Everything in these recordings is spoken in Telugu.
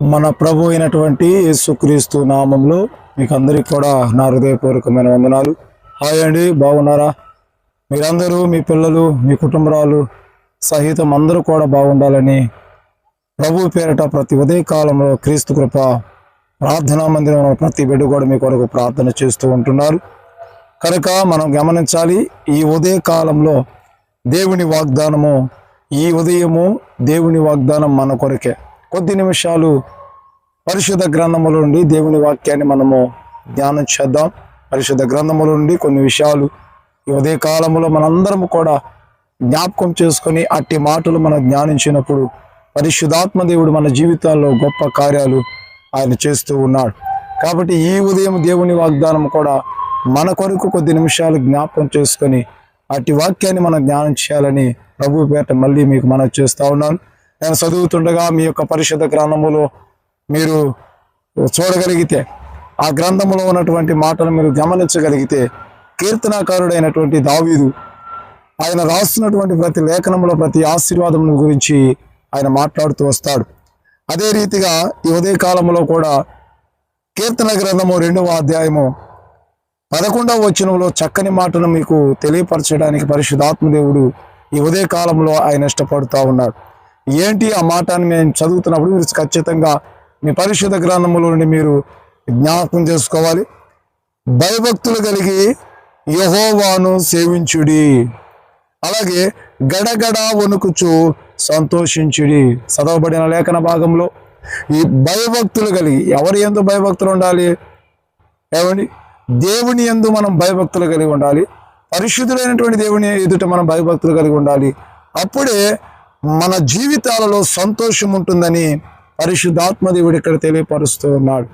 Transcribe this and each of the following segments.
మన ప్రభు అయినటువంటి యేసుక్రీస్తు నామంలో మీకు అందరికీ కూడా నా హృదయపూర్వకమైన వందనాలు. హాయ్ అండి బాగున్నారా? మీరందరూ మీ పిల్లలు మీ కుటుంబరాలు సహితం అందరూ కూడా బాగుండాలని ప్రభు పేరట ప్రతి ఉదయ కాలంలో క్రీస్తు కృప ప్రార్థనా మందిరంలో ప్రతి బిడ్డ కూడా మీ కొరకు ప్రార్థన చేస్తూ ఉంటున్నారు. కనుక మనం గమనించాలి ఈ ఉదయ కాలంలో దేవుని వాగ్దానము ఈ ఉదయము దేవుని వాగ్దానం మన కొరకే. కొద్ది నిమిషాలు పరిశుద్ధ గ్రంథముల నుండి దేవుని వాక్యాన్ని మనము ధ్యానం చేద్దాం. పరిశుద్ధ గ్రంథముల నుండి కొన్ని విషయాలు ఈ ఉదయ కాలంలో మనందరం కూడా జ్ఞాపకం చేసుకొని అట్టి మాటలు మనం ధ్యానించినప్పుడు పరిశుద్ధాత్మ దేవుడు మన జీవితాల్లో గొప్ప కార్యాలు ఆయన చేస్తూ ఉన్నాడు. కాబట్టి ఈ ఉదయం దేవుని వాగ్దానం కూడా మన కొరకు కొద్ది నిమిషాలు జ్ఞాపకం చేసుకొని అట్టి వాక్యాన్ని మనం ధ్యానం చేయాలని ప్రభు పేట మళ్ళీ మీకు మనం చేస్తూ ఉన్నాను. నేను చదువుతుండగా మీ యొక్క పరిశుద్ధ గ్రంథములో మీరు చూడగలిగితే ఆ గ్రంథంలో ఉన్నటువంటి మాటలు మీరు గమనించగలిగితే కీర్తనాకారుడైనటువంటి దావీదు ఆయన రాస్తున్నటువంటి ప్రతి లేఖనంలో ప్రతి ఆశీర్వాదం గురించి ఆయన మాట్లాడుతూ వస్తాడు. అదే రీతిగా ఈ ఉదయ కాలంలో కూడా కీర్తన గ్రంథము రెండవ అధ్యాయము పదకొండవ వచనంలో చక్కని మాటను మీకు తెలియపరచడానికి పరిశుద్ధాత్మదేవుడు ఈ ఉదయ కాలంలో ఆయన ఇష్టపడుతూ ఉన్నాడు. ఏంటి ఆ మాటని మేము చదువుతున్నప్పుడు మీరు ఖచ్చితంగా మీ పరిశుద్ధ గ్రంథములోని నుండి మీరు జ్ఞాపకం చేసుకోవాలి. భయభక్తులు కలిగి యహోవాను సేవించుడి. అలాగే గడగడ వణుకుచు సంతోషించుడి. చదవబడిన లేఖన భాగంలో ఈ భయభక్తులు కలిగి ఎవరి ఎందు భయభక్తులు ఉండాలి? ఏమండి? దేవుని ఎందు మనం భయభక్తులు కలిగి ఉండాలి. పరిశుద్ధులైనటువంటి దేవుని ఎదుట మనం భయభక్తులు కలిగి ఉండాలి. అప్పుడే మన జీవితాలలో సంతోషం ఉంటుందని పరిశుద్ధాత్మదేవుడు ఇక్కడ తెలియపరుస్తూ ఉన్నాడు.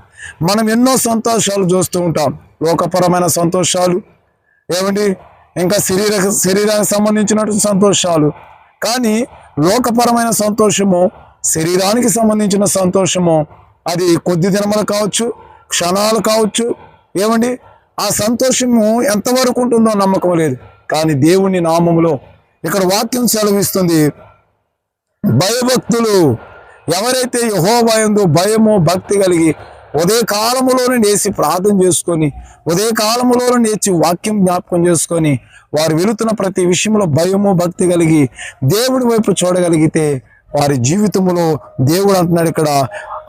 మనం ఎన్నో సంతోషాలు చూస్తూ ఉంటాం. లోకపరమైన సంతోషాలు ఏమండి? ఇంకా శరీర శరీరానికి సంబంధించినటువంటి సంతోషాలు. కానీ లోకపరమైన సంతోషము శరీరానికి సంబంధించిన సంతోషము అది కొద్ది దినములు కావచ్చు క్షణాలు కావచ్చు ఏమండి? ఆ సంతోషము ఎంతవరకు ఉంటుందో నమ్మకం లేదు. కానీ దేవుని నామములో ఇక్కడ వాక్యం సెలవిస్తుంది. భయభక్తులు. ఎవరైతే యహోభయందు భయము భక్తి కలిగి ఉదయ కాలములోనే లేచి ప్రార్థన చేసుకొని ఉదయ కాలములోనే లేచి వాక్యం జ్ఞాపకం చేసుకొని వారు వెళుతున్న ప్రతి విషయంలో భయము భక్తి కలిగి దేవుడి వైపు చూడగలిగితే వారి జీవితంలో దేవుడు అంటున్నాడు ఇక్కడ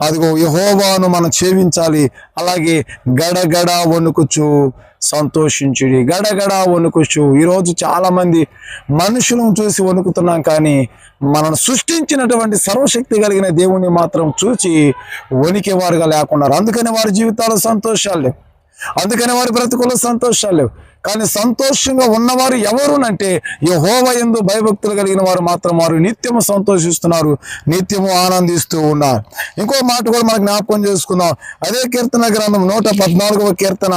అదిగో యహోవాను మనం సేవించాలి అలాగే గడగడ వణుకుచు సంతోషించుడి. గడగడ వణుకుచు. ఈరోజు చాలామంది మనుషులను చూసి వణుకుతున్నాం కానీ మనను సృష్టించినటువంటి సర్వశక్తి కలిగిన దేవుణ్ణి మాత్రం చూచి వణికేవారుగా లేకున్నారు అందుకని వారి జీవితాలు సంతోషాలు లేవు. అందుకని వారి బ్రతుకుల్లో సంతోషాలు లేవు. కానీ సంతోషంగా ఉన్నవారు ఎవరునంటే యహోవ ఎందు భయభక్తులు కలిగిన వారు మాత్రం వారు నిత్యము సంతోషిస్తున్నారు నిత్యము ఆనందిస్తూ ఉన్నారు. ఇంకో మాట కూడా మనకు జ్ఞాపకం చేసుకుందాం. అదే కీర్తన గ్రంథం నూట పద్నాలుగవ కీర్తన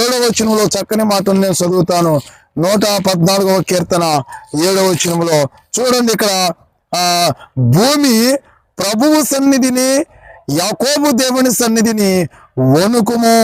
ఏడవ వచనంలో చక్కని మాటను నేను చదువుతాను. నూట పద్నాలుగవ కీర్తన ఏడవ వచనంలో చూడండి ఇక్కడ భూమి ప్రభువు సన్నిధిని యాకోబు దేవుని సన్నిధిని వణుకుము.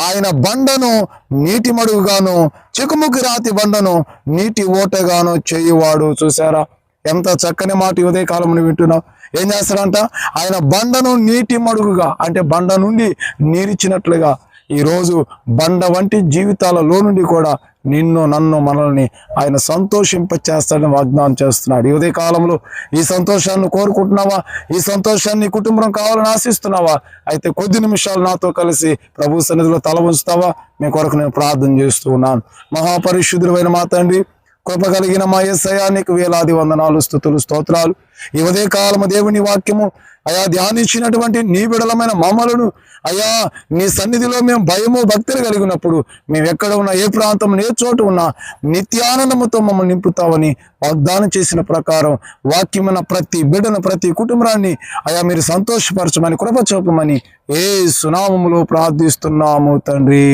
ఆయన బండను నీటి మడుగుగాను చికుముకి రాతి బండను నీటి ఓటగాను చేయువాడు. చూసారా ఎంత చక్కని మాట ఉదయకాలంలో ఉదయ కాలంలో వింటున్నావు ఏం చేస్తాడంట? ఆయన బండను నీటి మడుగుగా అంటే బండ నుండి నీరిచ్చినట్లుగా ఈరోజు బండ వంటి జీవితాలలో నుండి కూడా నిన్ను నన్ను మనల్ని ఆయన సంతోషింపచేస్తాడని వాగ్దానం చేస్తున్నాడు. ఈ ఉదయ కాలంలో ఈ సంతోషాన్ని కోరుకుంటున్నావా? ఈ సంతోషాన్ని కుటుంబం కావాలని ఆశిస్తున్నావా? అయితే కొద్ది నిమిషాలు నాతో కలిసి ప్రభు సన్నిధిలో తల ఉంచుతావా మీ కొరకు నేను ప్రార్థన చేస్తూ ఉన్నాను. మహాపరిశుద్ధులైన మా తండ్రి కృప కలిగిన మా ఎస్ఐయా నీకు వేలాది వందనాలు స్థుతులు స్తోత్రాలు. ఈ ఉదయ కాలము దేవుని వాక్యము అయా ధ్యానించినటువంటి నీ బిడలమైన మమ్మలను అయా నీ సన్నిధిలో మేము భయము భక్తులు కలిగినప్పుడు మేము ఎక్కడ ఉన్నా ఏ ప్రాంతం ఏ చోటు ఉన్నా నిత్యానందముతో మమ్మల్ని నింపుతామని వాగ్దానం చేసిన ప్రకారం వాక్యమైన ప్రతి బిడ్డను ప్రతి కుటుంబాన్ని అయా మీరు సంతోషపరచమని కృప చూపమని ఏ సునామములో ప్రార్థిస్తున్నాము తండ్రి.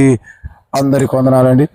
అందరికి వందనాలండి.